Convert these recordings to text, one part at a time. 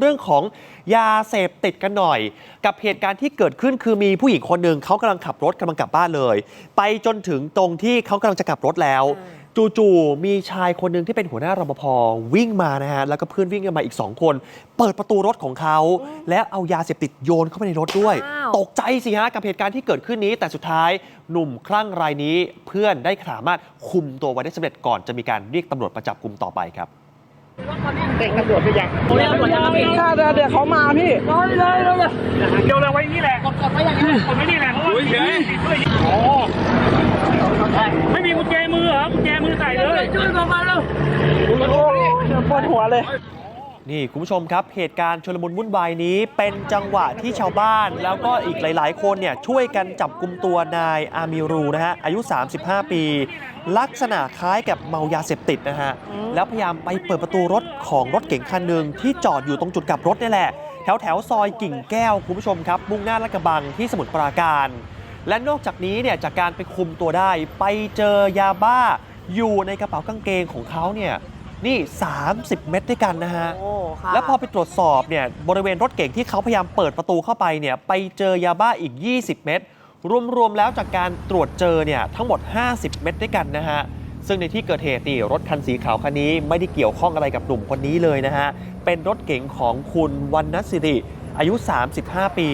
เรื่องของยาเสพติดกันหน่อย กับเหตุการณ์ที่เกิดขึ้นคือมีผู้หญิงคนหนึ่งเขากำลังขับรถกำลังกลับบ้านเลย ไปจนถึงตรงที่เขากำลังจะกลับรถแล้ว จู่ๆมีชายคนหนึ่งที่เป็นหัวหน้ารปภวิ่งมานะฮะแล้วก็เพื่อนวิ่งกันมาอีก2คน เปิดประตูรถของเขา แล้วเอายาเสพติดโยนเข้าไปในรถด้วยอ้าวตกใจสิฮะกับเหตุการณ์ที่เกิดขึ้นนี้ แต่สุดท้ายหนุ่มคลั่งรายนี้เพื่อนได้สามารถคุมตัวไว้ได้สำเร็จก่อนจะมีการเรียกตำรวจมาจับกลุ่มต่อไปครับ เด็กตำรวจไปยังผมเรียกตำรวจยังถ้าเดี๋ยวเขามาพี่ร้อยเลยเลยเลยเดี๋ยวเราไว้นี่แหละกดกดไว้อย่างนี้ผมไม่นี่แหละเพราะว่าเฉยอ๋อไม่มีกุญแจมือเหรอกุญแจมือใส่เลยช่วยออกมาเล้วปวดหัวเลย นี่คุณผู้ชมครับ เหตุการณ์ชลมุนวุ่นวายนี้ เป็นจังหวะที่ชาวบ้าน แล้วก็อีกหลาย ๆ คนเนี่ยช่วยกันจับกลุ่มตัวนายอามิรูนะฮะอายุ 35 ปี ลักษณะคล้ายกับเมายาเสพติดนะฮะแล้วพยายามไปเปิดประตูรถของรถเก๋งคันหนึ่งที่จอดอยู่ตรงจุดกลับรถนี่แหละ แถวแถวๆซอยกิ่งแก้วคุณผู้ชมครับ มุ่งหน้าลาดกระบังที่สมุทรปราการ และนอกจากนี้เนี่ยจากการไปคุมตัวได้ไปเจอยาบ้าอยู่ในกระเป๋ากางเกงของเขาเนี่ย นี่ 30 เม็ดด้วยกันนะฮะ โอ้ค่ะแล้วพอไปตรวจสอบเนี่ยบริเวณรถเก่งที่เขาพยายามเปิดประตูเข้าไปเนี่ยไปเจอยาบ้าอีก 20 เม็ดรวมๆแล้วจากการตรวจเจอเนี่ยทั้งหมด 50 เม็ดด้วยกันนะฮะ ซึ่งในที่เกิดเหตุนี่รถคันสีขาวคันนี้ไม่ได้เกี่ยวข้องอะไรกับหนุ่มคนนี้เลยนะฮะ เป็นรถเก๋งของคุณวันนสิริอายุ 35 ปี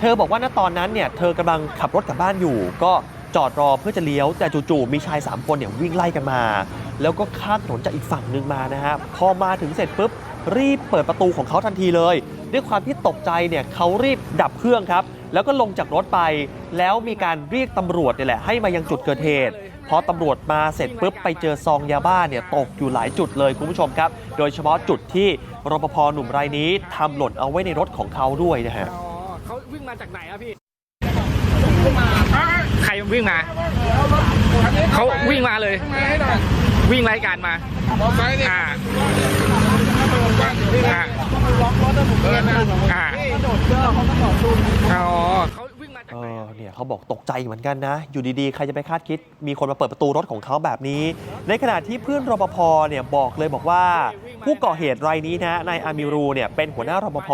เธอบอกว่าณตอนนั้นเนี่ยเธอกำลังขับรถกลับบ้านอยู่ ก็จอดรอเพื่อจะเลี้ยวแต่จู่ๆมีชาย 3 คนเนี่ยวิ่งไล่กันมา แล้วก็ข้ามถนนจากอีกฝั่งหนึ่งมานะฮะพอมาถึงเสร็จปุ๊บรีบเปิดประตูของเขาทันทีเลย ด้วยความที่ตกใจเนี่ยเขารีบดับเครื่องครับ แล้วก็ลงจากรถไป แล้วมีการเรียกตำรวจเนี่ยแหละให้มายังจุดเกิดเหตุพอตำรวจมาเสร็จปุ๊บไปเจอซองยาบ้าเนี่ยตกอยู่หลายจุดเลยคุณผู้ชมครับ โดยเฉพาะจุดที่รปภหนุ่มรายนี้ทำหล่นเอาไว้ในรถของเขาด้วยนะฮะอ๋อเขาวิ่งมาจากไหนอะพี่ใครวิ่งมาเขาวิ่งมาเลย วิ่งไล่การมาอ่าอ่าอ่าอ๋อเขาวิ่งมาจากเอไหนออะเนี่ยเขาบอกตกใจเหมือนกันนะ อยู่ดีๆ ใครจะไปคาดคิด มีคนมาเปิดประตูรถของเขาแบบนี้ ในขณะที่เพื่อนรปภเนี่ยบอกเลยบอกว่า ผู้ก่อเหตุรายนี้นะนายอามิรูเนี่ยเป็นหัวหน้ารปภ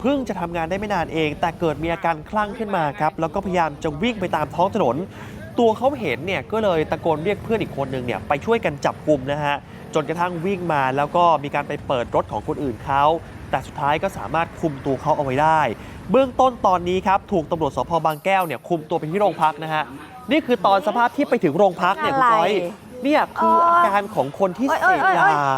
เพิ่งจะทำงานได้ไม่นานเอง แต่เกิดมีอาการคลั่งขึ้นมาครับ แล้วก็พยายามจะวิ่งไปตามท้องถนน ตัวเขาเห็นเนี่ยก็เลยตะโกนเรียกเพื่อนอีกคนหนึ่งเนี่ยไปช่วยกันจับกลุ่มนะฮะจนกระทั่งวิ่งมาแล้วก็มีการไปเปิดรถของคนอื่นเขาแต่สุดท้ายก็สามารถคุมตัวเขาเอาไว้ได้ เบื้องต้นตอนนี้ครับถูกตำรวจสพบางแก้วเนี่ยคุมตัวไปที่โรงพักนะฮะนี่คือตอนสภาพที่ไปถึงโรงพักเนี่ยคุณอะไรก้อยเนี่ยคืออาการของคนที่โอ๊ยเสโอ๊ยพโอ๊ยยา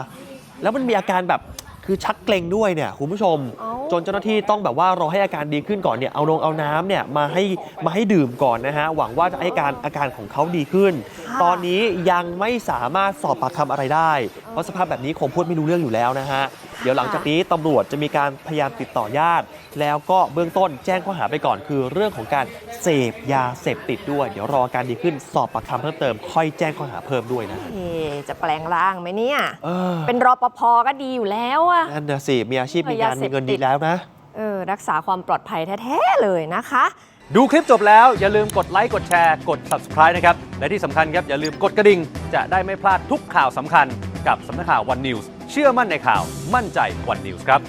แล้วมันมีอาการแบบคือชักเกร็งด้วยเนี่ยคุณผู้ชมเอ้า จนเจ้าหน้าที่ต้องแบบว่ารอให้อาการดีขึ้นก่อนเนี่ยเอานงเอาน้ำเนี่ยมาให้มาให้ดื่มก่อนนะฮะหวังว่าจะให้การอาการของเขาดีขึ้นค่ะตอนนี้ยังไม่สามารถสอบปากคำอะไรได้ เพราะสภาพแบบนี้คงพูดไม่รู้เรื่องอยู่แล้วนะฮะเดี๋ยวหลังจากนี้ตำรวจจะมีการพยายามติดต่อญาติ แล้วก็เบื้องต้นแจ้งข้อหาไปก่อนคือเรื่องของการเส พยาเสพติดด้วย เดี๋ยวรออาการดีขึ้นสอบปากคำเพิ่มเติม ค่อยแจ้งข้อหาเพิ่มด้วยนะเอ๊ะจะแปลงร่างไหมเนี่ย เออเป็นรปภก็ดีอยู่แล้วอะ นั่นนะสิมีอาชีพมีงานยาเสพติดมีเงินดีแล้วนะ เออ รักษาความปลอดภัยแท้ ๆ เลยนะคะ ดูคลิปจบแล้วอย่าลืมกดไลค์กดแชร์กด subscribe นะครับ และที่สำคัญครับอย่าลืมกดกระดิ่ง จะได้ไม่พลาดทุกข่าวสำคัญกับสำนักข่าว One News เชื่อมั่นในข่าวมั่นใจ One News ครับ